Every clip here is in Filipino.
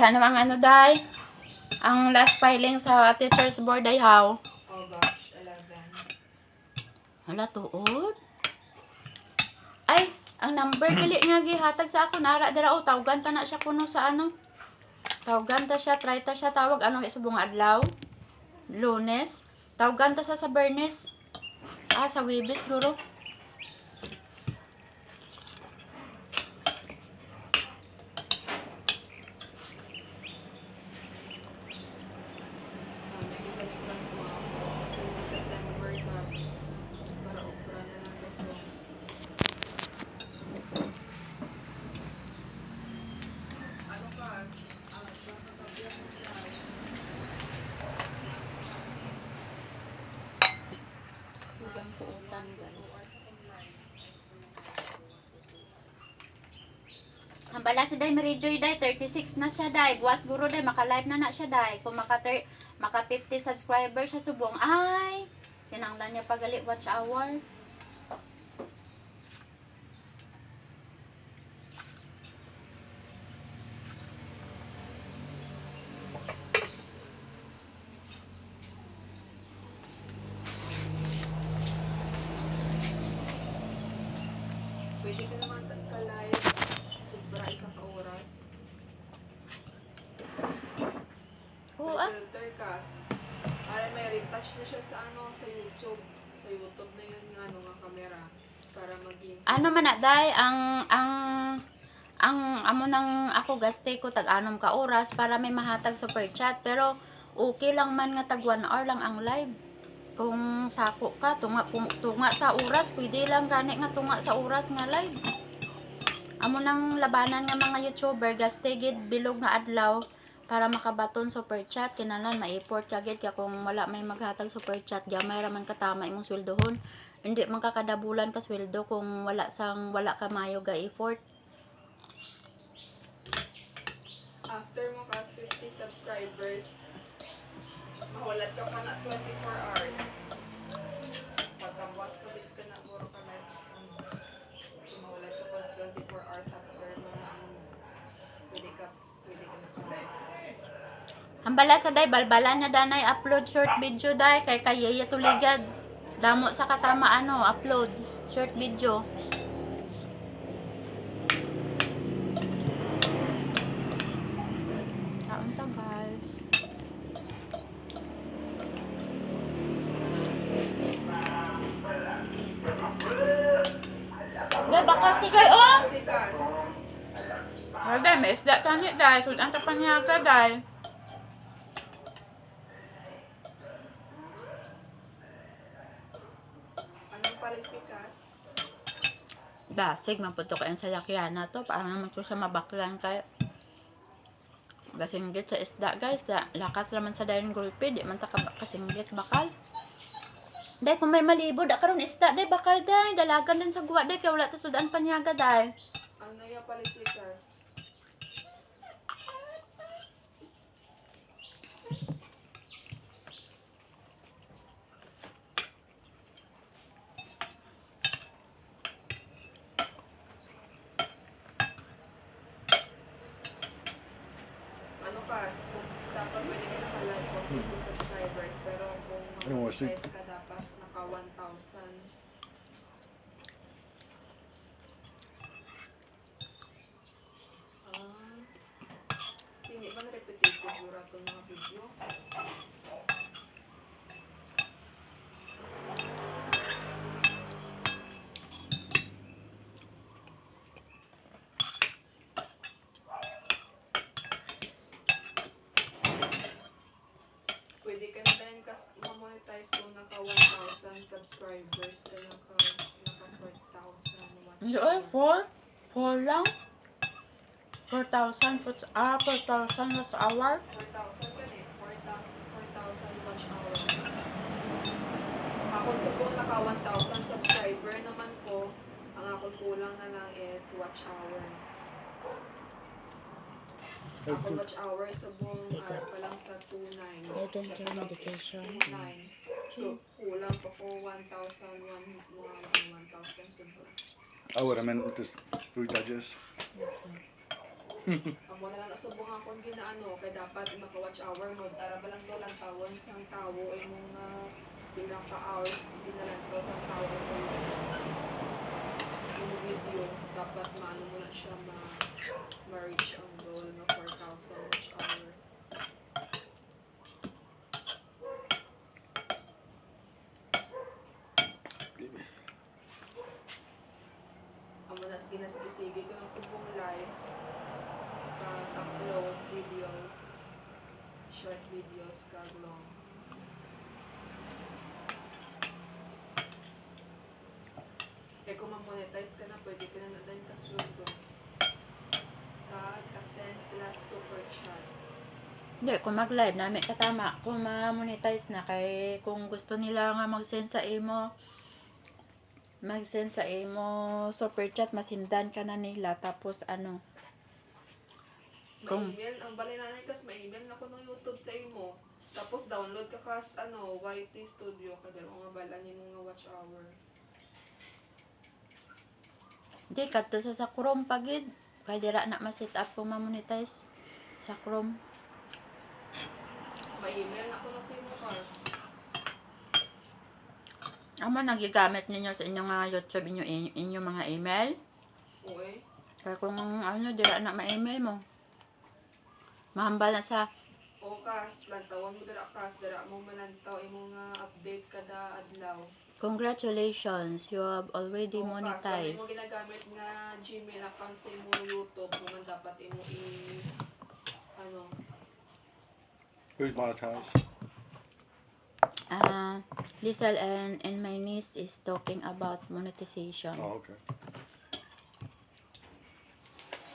Sana mga ano, day? Ang last filing sa teacher's board ay how? August 11. Hala, tuod? Ay, ang number kili nga gihatag sa ako nara dira o tawagan ta na siya kuno sa ano. Tawagan ta siya, try ta siya tawag anong isubong adlaw? Lunes. Tawagan ta sa sa Bernes. Ah, sa Webis guro. May ibalik class mo ako. So, na September class. Para opera na lang kasi. Ano class? Ah, sa katabi ako class. Tugang kuutan, guys. Ang bala si Day Marijoy Day, 36 na siya Day. Buwas guro Day, maka-live na na siya Day. Kung maka, maka 50 subscriber siya subong, ay, kinanglan niya pagali watch hour. Pwede ka naman tas ka live. Sobra isang ka-oras. Oo ah. filter kas. Para may retouch na siya sa ano, sa YouTube. Sa YouTube na yun nga, ano nga camera. Para maging... Ano man na Day, ang, ang, ang amo nang ako gaste ko tag anom ka oras para may mahatag super chat pero okay lang man nga tag 1 hour lang ang live kung sako ka tunga tunga sa oras pwede lang gani nga tunga sa oras nga live amo nang labanan nga mga youtuber gaste gid bilog nga adlaw para makabaton super chat. Kinahanglan ma-effort ka gid ka kung wala may maghatag super chat gamay ra man katama imong sweldohon. Hindi man ka kada bulan ka sweldo kung wala sang wala ka mayo ga effort. After mo kas 50 subscribers, mahulat ka pa na 24 hours. Hambala sa day, balbala na danay upload short video day kay kayaya tuligad. Damo sa katama ano, upload short video. Kaon ta guys. Day, bakas ni kay oh! Day, may isda tani day. Sudan ta panyaga day. anong palis ni kas? Dasig, maputo ko yung salakyan na to. Paano naman ko sa mabaklan kay Kasinggit sa isda guys. Da, lakat naman sa dayon gulpi. Di man ta ka kasinggit bakal. Day, kung may malibo, da karon isda, day, bakal, day. Dalagan din sa guwa, day. Kaya wala ta sudan panyaga, day. Ano yung palis ni kas? Ano kas? Kung dapat pwede ka naka-live kung 50 subscribers, pero kung Ano mag-monetize ka dapat naka 1,000. Ah, hindi ba na-repetitive dura itong mga video? Pwede ka na din kas ma-monetize kung naka 1,000 subscribers ka naka, naka 4,000 watch Hindi, ay, 4? 4 lang? 4,000 per, ah, 4,000 per hour? 4,000 ka eh. 4,000 4,000 watch hour. Ako sa kung naka 1,000 subscriber naman ko, ang ako kulang na lang is watch hour. Ako watch hour sa buong araw pa lang sa 2,900. Eleven K medication. 9. So, kulang pa ko 1,000, 1, 1,000 sobra. Ahora, men, just food digest. Amo na lang nasubong ako ang ginaano kay dapat maka-watch hour mo tara ba lang lang tawon sang tawo ay mga pinaka hours ginalan ko sa tawo ko yung video dapat maano mo na siya ma ma-reach ang goal na 4,000 watch hour. Amo na ginasigisigi ko ng subong live pag-upload videos, short videos, kag long. Kung ma-monetize ka na, pwede ka na na din kasuldo. Kag ka-send sila super chat. Hindi, kung mag-live na, may katama. Kung ma-monetize na, kay kung gusto nila nga mag-send sa imo, mag-send sa imo super chat, masindan ka na nila. Tapos ano, Kung- Ma-email, ang bali na kas ma-email na ko ng YouTube sa imo. Tapos download ka kas ano, YT Studio kada nga bala ni mga watch hour. Di kadto sa sa Chrome pagid. Kay dira na ma-set up kung ma-monetize sa Chrome. Ma-email na ko na sa imo kas. Amo nagigamit ninyo sa inyong mga YouTube, inyo, inyong mga email. Uy. Kaya kung ano, dira na ma-email mo. Mahambal na sa O kas, lantawan mo dira kas, dira mo malantaw imo nga update kada adlaw. Congratulations, you have already O kas, wala mo monetized. ginagamit nga Gmail account sa imo YouTube, mo man dapat imo i ano, Who's monetized? Uh, Lizelle and, and my niece is talking about monetization. Oh, okay.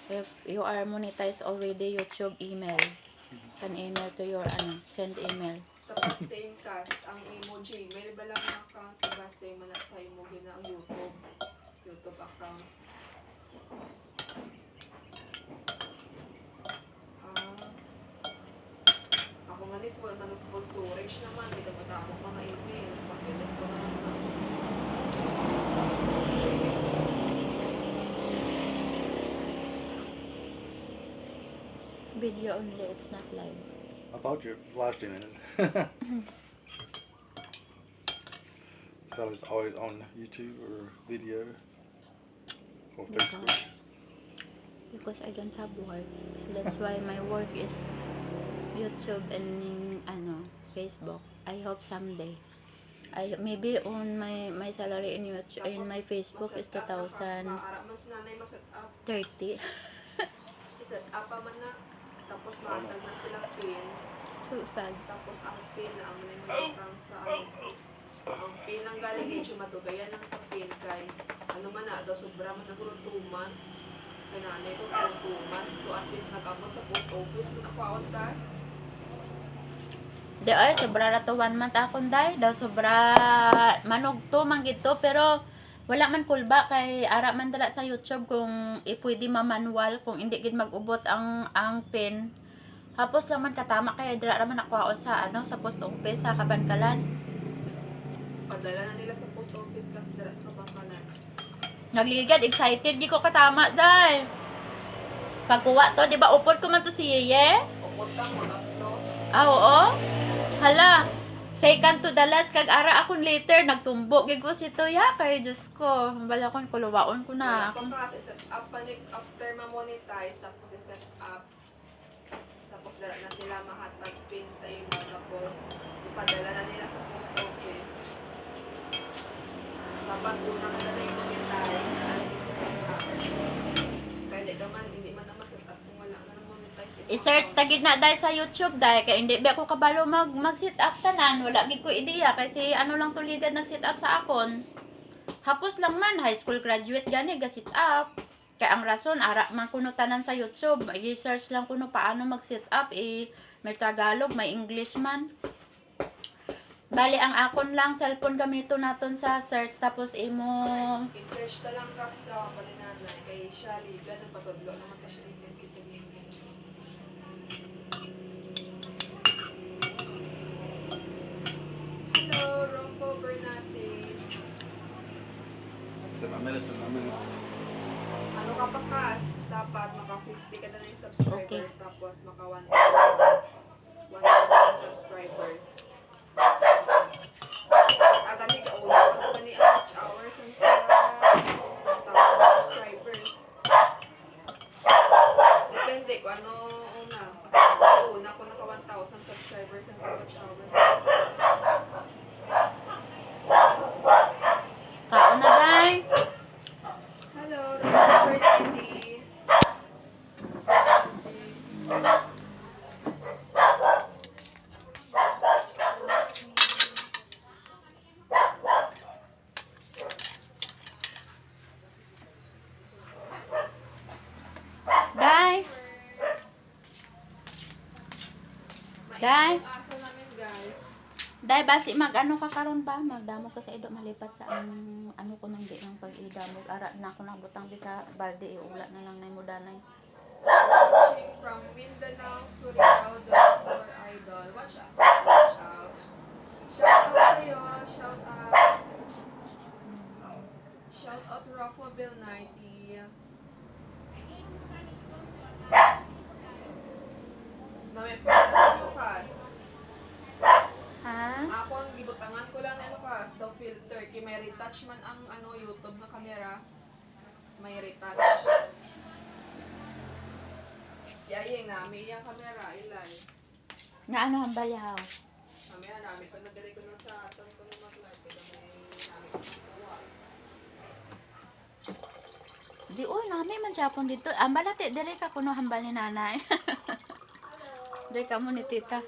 If you are monetized already, YouTube email. Can email to your, ano, send email. tapos same kas, ang imo Gmail ba lang ang account ba same na sa imo gina ang YouTube, YouTube account. Ah. Ako nga ni full man full storage naman, dito mo tamo mga email, pakilit ko na naman. Video only, it's not live. I thought you were live streaming it. so it's always on YouTube or video or Facebook. Because, because I don't have work. So that's why my work is YouTube and ano, Facebook. I hope someday. I maybe on my my salary in YouTube in my Facebook is Maset up na kas, 2030. Para mas nanay maset up. Iset up pa man na. Tapos maantag na sila pin. So sad. Tapos ang pin na ang nanimatang sa. Ang pin ang galing medyo madugayan lang sa pin kay ano man na daw sobra man naguro 2 months. Kay nanay ko pero 2 months to at least nag-abot sa post office mo nakwaon kas. Di ay, sobra na to one month akong day. Daw sobra manog to, manggit to. Pero wala man kulba kay ara man dala sa YouTube kung ipwede ma-manual kung hindi gid mag-ubot ang ang pin. Hapos lang man katama kay dira ra man nakwaon sa ano sa post office sa Kabankalan. Padala na nila sa post office kas dara sa Kabangkalan. Nagligad excited di ko katama day. Pagkuha to, di ba upod ko man to si Yeye? Upot ka mo. Ah, oo. Hala. Second to the last kag ara akong later nagtumbo gid ko si Toya kay Diyos ko. Bala ko kuluwaon ko na. Wala pa kasi set up pa ni after ma-monetize tapos set up tapos dala na sila mahatag pin sa imo tapos ipadala na nila sa post office dapat una ka na yung monetize at least set up di ka man hindi man na set up kung wala na na monetize I-search ta gid na dahil sa YouTube dahil kay hindi ba ako kabalo mag mag set up tanan wala gid ko ideya kasi ano lang tuligad nag set up sa akon. Hapos lang man high school graduate gani ga set up. Kaya ang rason ara man kuno tanan sa YouTube, i-search lang kuno paano mag set up eh may Tagalog, may English man. Bali ang akon lang cellphone gamito naton sa search tapos imo i-search na lang kas daw pa ni nanay kay liga ng pagablo naman pa siya liga kita Hello, Rocco Bernate. Then my minutes in a minute. Ano ka pa kas? Dapat maka 50 ka na sa subscribers tapos maka 1,000 1,000 subscribers. At ani ka una pa na ni ang watch hours ang sa 1,000 subscribers. Depende kung ano una. Ako una ko naka 1,000 subscribers ang sa watch hours. Kaon na, day. Hello, Robert Andy. Day. Day. Day, basi mag-ano ka karon ba? Magdamo ka sa ido malipat sa ang ano ko nang di ng pag-idamo. Ara na ako nabutang di sa balde iula na lang na mo danay. From Mindanao, Surigao, del Sur Idol. Watch out. Watch out. Shout out sa'yo. Shout out. Shout out Rafa Bill 90. Nami pa Lucas. Ha? Ako ang gibutangan ko lang na Lucas, the filter. Kay may retouch man ang ano YouTube na kamera. May retouch. Yayeng nami yung kamera, ilay. Nga ano ang nami ko na diri ko na sa aton ko na mag-live. Kaya may nami ko na kuha. Di uy, nami man Japon dito. Ang balate dire ka kuno hambal ni nanay. Dire ka mo ni tita.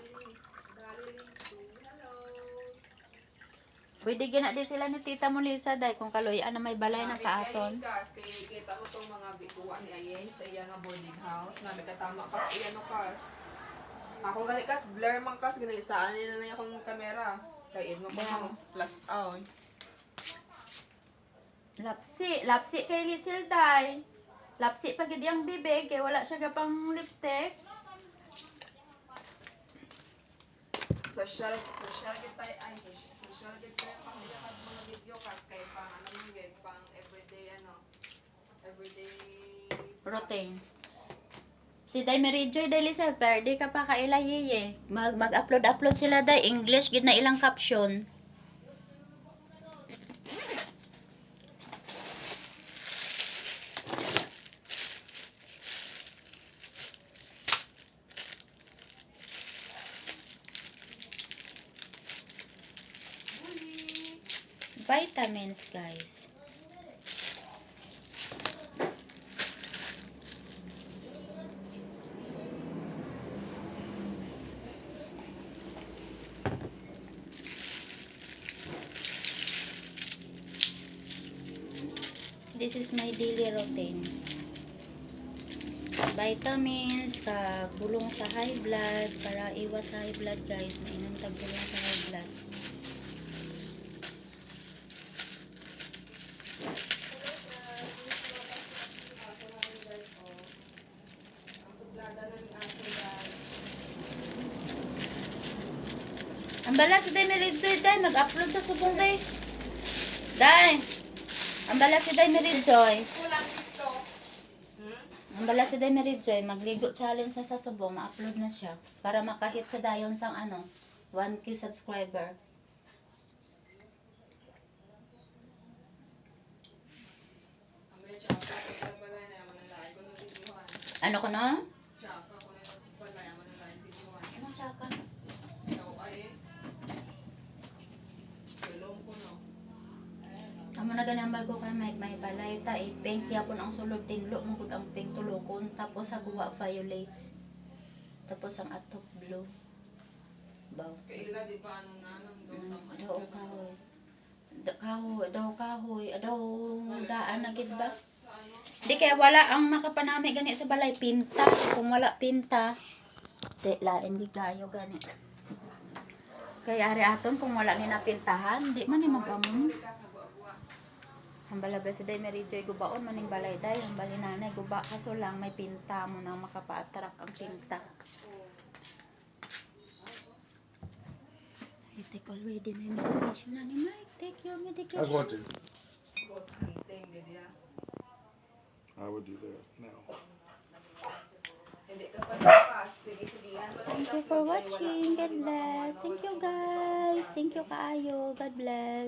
Pwede gina di sila ni tita mo Lisa day kung kaloyan na may balay na kaaton. Kas, kay kita mo tong mga bituan ni Ayeng sa iya nga boarding house. Nami katama kas iya no kas. Ako gani kas blur man kas gani saan ni na akong kamera. Kay ino ko Yeah. plus out. Lapsi, lapsi kay Lisil day. Lapsi pag ang bibig kay wala siya gapang lipstick. Social, social kita ay social kita pang iya kad mga video kas kay pang ano mo yun, pang everyday ano. Everyday Routine. Si Day Mary Joy Day Lisel, pero di ka pa kailayiye. Mag, mag-upload upload sila day English gid na ilang caption. Vitamins, guys. This is my daily routine. Vitamins, kag bulong sa high blood, para iwas high blood guys, mainom tag bulong sa high blood. ang suplada ng aso guys. Ang bala si Day mag-upload sa subong, Day. Day, ang bala si Day Meridjoy. Kulang ito. Hmm? Ang bala si Day Meridjoy, magligo challenge na sa subong, ma-upload na siya. Para makahit sa dayon sang ano, 1k subscriber. Ano ko na? Amo na ganang bago kay may may balay ta eh, pink yapon ang sulod tinlo mo gud ang pink tulokon tapos sa guwa violet. Tapos ang atok blue. Baw. Kaila di ba ano na nang. Daw kahoy. Kahoy, daw kahoy, daw daan na gid ba? Di kaya wala ang makapanami gani sa balay pinta. Kung wala pinta, di lain di kayo gani. Kaya ari aton kung wala ni napintahan, di man ni mag-amon. Ang balaba si Day Mary Joy gubaon maning balay day, ang bali nanay guba kaso lang may pinta mo nang makapa-attract ang pinta. I take already my medication na ni Mike. Take your I medication. to. Hunting, di diya. I would do that now. Thank you for watching. God bless. Thank you guys. Thank you kaayo. God bless.